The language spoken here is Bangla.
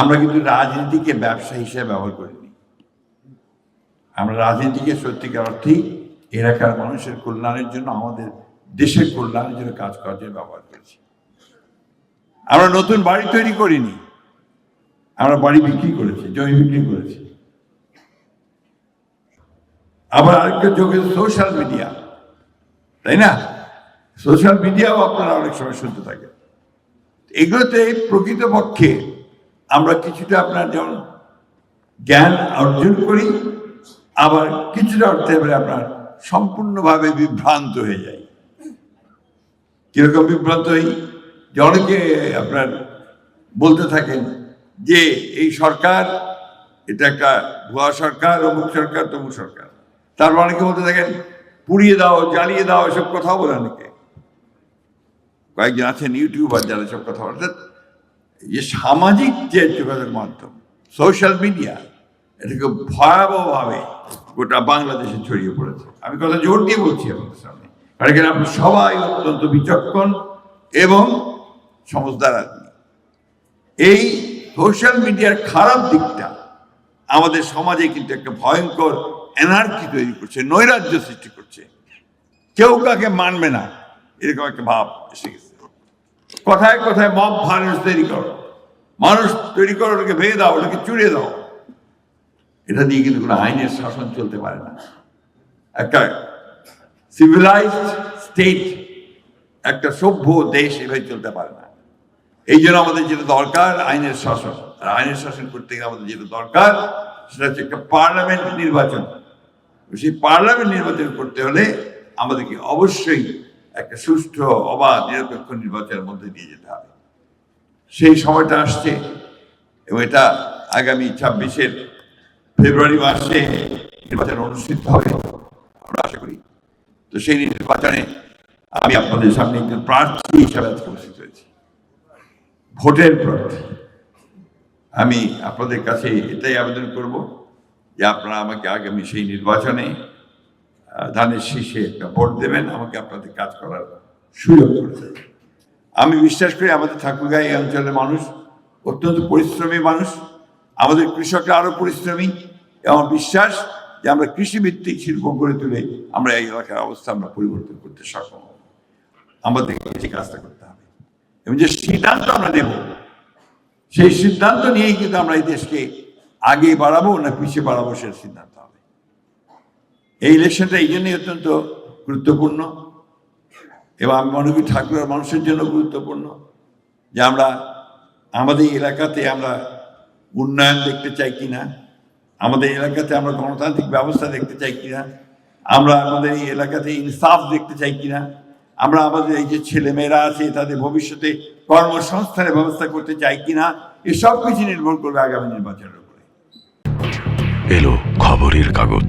আমরা কিন্তু রাজনীতিকে ব্যবসা হিসেবে ব্যবহার করিনি। আমরা রাজনীতিকে সত্যিকার অর্থেই এলাকার মানুষের কল্যাণের জন্য, আমাদের দেশের কল্যাণের জন্য কাজ করার জন্য ব্যবহার করেছি। আমরা নতুন বাড়ি তৈরি করিনি। আমরা বাড়ি বিক্রি করেছি, জমি বিক্রি করেছি। আবার আরেকটা যোগ সোশ্যাল মিডিয়া তাই না? সোশ্যাল মিডিয়াও আপনারা অনেক সময় শুনতে থাকেন। এগুলোতে প্রকৃতপক্ষে আমরা কিছুটা আপনার যেমন জ্ঞান অর্জন করি, আবার কিছুটা অর্থে এবারে আপনার সম্পূর্ণভাবে বিভ্রান্ত হয়ে যাই। কীরকম বিভ্রান্ত হই? যে অনেকে আপনার বলতে থাকেন যে, এই সরকার, এটা একটা ভুয়া সরকার, অমুক সরকার, তমুক সরকার। তারপর অনেকে বলতে থাকেন? পুড়িয়ে দাও, জ্বালিয়ে দাও, এসব কথাও বলে অনেকে। কয়েকজন আছেন ইউটিউবার যারা সব কথা বলে যে সামাজিক যে মাধ্যম সোশ্যাল মিডিয়া এটাকে ভয়াবহভাবে গোটা বাংলাদেশে ছড়িয়ে পড়েছে আমি কথা জোর দিয়ে বলছি আপনাদের সামনে কারণ এখানে আপনি সবাই অত্যন্ত বিচক্ষণ এবং সমজদার আদমি এই সোশ্যাল মিডিয়ার খারাপ দিকটা আমাদের সমাজে কিন্তু একটা ভয়ঙ্কর এনার্জি তৈরি করছে নৈরাজ্য সৃষ্টি করছে কেউ কাকে মানবে না এরকম একটা ভাব এসে গেছে কথায় কথায় মব ভাইরাস তৈরি করো। মানুষ তৈরি করো ওটাকে ভেঙে দাও, ওটাকে চুড়িয়ে দাও। এটা দিয়ে কিন্তু কোনো আইনের শাসন চলতে পারে না। একটা সিভিলাইজড স্টেট একটা সভ্য দেশ এভাবে চলতে পারে না। এই জন্য আমাদের যেটা দরকার, আইনের শাসন। আর আইনের শাসন করতে গেলে আমাদের যেটা দরকার, সেটা হচ্ছে একটা পার্লামেন্ট নির্বাচন। সেই পার্লামেন্ট নির্বাচন করতে হলে আমাদেরকে অবশ্যই একটা সুষ্ঠু, অবাধ, নিরপেক্ষ নির্বাচনের মধ্যে দিয়ে যেতে হবে। সেই সময়টা আসছে এবং এটা আগামী ছাব্বিশের ফেব্রুয়ারি মাসে নির্বাচন অনুষ্ঠিত হবে আমরা আশা করি। তো সেই নির্বাচনে আমি আপনাদের সামনে একজন প্রার্থী হিসাবে আজকে উপস্থিত হয়েছি। ভোটের প্রার্থী। আমি আপনাদের কাছে এটাই আবেদন করব যে আপনারা আমাকে আগামী সেই নির্বাচনে ধানের শীষে একটা ভোট দেবেন, আমাকে আপনাদের কাজ করার সুযোগ করে আমি বিশ্বাস করি আমাদের ঠাকুরগাঁও এই অঞ্চলের মানুষ অত্যন্ত পরিশ্রমী মানুষ, আমাদের কৃষকরা আরও পরিশ্রমী। এবং বিশ্বাস যে আমরা কৃষিভিত্তিক শিল্প গড়ে তুলে আমরা এই এলাকার অবস্থা আমরা পরিবর্তন করতে সক্ষম হব। আমাদের সেই কাজটা করতে হবে। এবং যে সিদ্ধান্ত আমরা নেব, সেই সিদ্ধান্ত নিয়েই কিন্তু আমরা এই দেশকে আগে বাড়াবো না পিছিয়ে বাড়াবো সে সিদ্ধান্ত এই ইলেকশনটা এই জন্যই অত্যন্ত গুরুত্বপূর্ণ এবং আমি মনে করি ঠাকুরের মানুষের জন্য গুরুত্বপূর্ণ যে আমরা আমাদের এলাকাতে আমরা উন্নয়ন দেখতে চাই কিনা, আমাদের এলাকাতে আমরা গণতান্ত্রিক ব্যবস্থা দেখতে চাই কিনা, আমরা আমাদের এই এলাকাতে ইনসাফ দেখতে চাই কিনা, আমরা আমাদের এই যে ছেলেমেয়েরা আছে তাদের ভবিষ্যতে কর্মসংস্থানের ব্যবস্থা করতে চাই কিনা এসব কিছু নির্ভর করবে আগামী নির্বাচনের উপরে। এলো খবরের কাগজ।